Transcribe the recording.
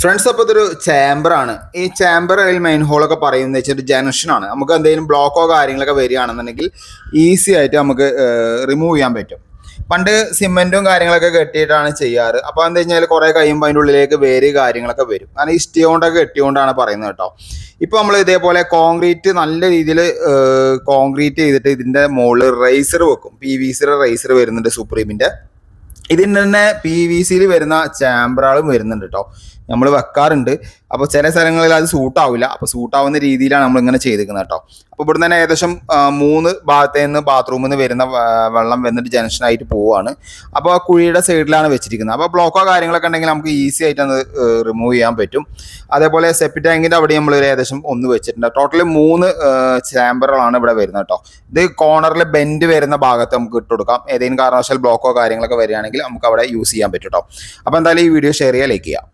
Friends അപ്പോൾ ഇതൊരു ആണ്. ഈ ചേംബർ അതിൽ മെയിൻ ഹോളൊക്കെ പറയുന്നത് വെച്ചാൽ ആണ്. നമുക്ക് എന്തെങ്കിലും ബ്ലോക്കോ കാര്യങ്ങളൊക്കെ വരികയാണെന്നുണ്ടെങ്കിൽ ഈസി ആയിട്ട് നമുക്ക് റിമൂവ് ചെയ്യാൻ പറ്റും. പണ്ട് സിമെന്റും കാര്യങ്ങളൊക്കെ കെട്ടിയിട്ടാണ് ചെയ്യാറ്. അപ്പോൾ എന്താ കഴിഞ്ഞാൽ കുറേ കഴിയുമ്പോൾ അതിന്റെ ഉള്ളിലേക്ക് വേര് കാര്യങ്ങളൊക്കെ വരും. കാരണം ഇഷ്ടി കൊണ്ടൊക്കെ കെട്ടിയോണ്ടാണ് പറയുന്നത് കേട്ടോ. ഇപ്പോൾ നമ്മൾ ഇതേപോലെ കോൺക്രീറ്റ് നല്ല രീതിയിൽ കോൺക്രീറ്റ് ചെയ്തിട്ട് ഇതിന്റെ മുകളിൽ റൈസർ വെക്കും. പി വി സിയുടെ റൈസർ വരുന്നുണ്ട് സുപ്രീമിന്റെ ഇതിന് തന്നെ പി വി സിയിൽ വരുന്ന ചാമ്പറുകളും വരുന്നുണ്ട് കേട്ടോ നമ്മൾ വെക്കാറുണ്ട്. അപ്പോൾ ചില സ്ഥലങ്ങളിൽ അത് സൂട്ടാവില്ല അപ്പോൾ സൂട്ടാവുന്ന രീതിയിലാണ് നമ്മൾ ഇങ്ങനെ ചെയ്തിരിക്കുന്നത് കേട്ടോ അപ്പോൾ ഇവിടുന്ന് തന്നെ ഏകദേശം മൂന്ന് ഭാഗത്തു നിന്ന് ബാത്റൂമിൽ നിന്ന് വരുന്ന വെള്ളം വന്നിട്ട് ജംഗ്ഷനായിട്ട് പോവുകയാണ് അപ്പോൾ ആ കുഴിയുടെ സൈഡിലാണ് വെച്ചിരിക്കുന്നത്. അപ്പോൾ ബ്ലോക്കോ കാര്യങ്ങളൊക്കെ ഉണ്ടെങ്കിൽ നമുക്ക് ഈസി ആയിട്ട് അത് റിമൂവ് ചെയ്യാൻ പറ്റും. അതേപോലെ സെപ്റ്റി ടാങ്കിന്റെ അവിടെ നമ്മൾ ഏകദേശം ഒന്ന് വെച്ചിട്ടുണ്ട്. ടോട്ടലി മൂന്ന് ചാമ്പറുകളാണ് ഇവിടെ വരുന്നത് കേട്ടോ ഇത് കോർണറിൽ ബെൻഡ് വരുന്ന ഭാഗത്ത് നമുക്ക് ഇട്ട് കൊടുക്കാം. ഏതെങ്കിലും കാരണവശാൽ ബ്ലോക്കോ കാര്യങ്ങളൊക്കെ വരികയാണെങ്കിൽ നമുക്ക് അവിടെ യൂസ് ചെയ്യാൻ പറ്റും കേട്ടോ അപ്പോൾ എന്തായാലും ഈ വീഡിയോ ഷെയർ ചെയ്യാൻ ലൈക്ക് ചെയ്യാം.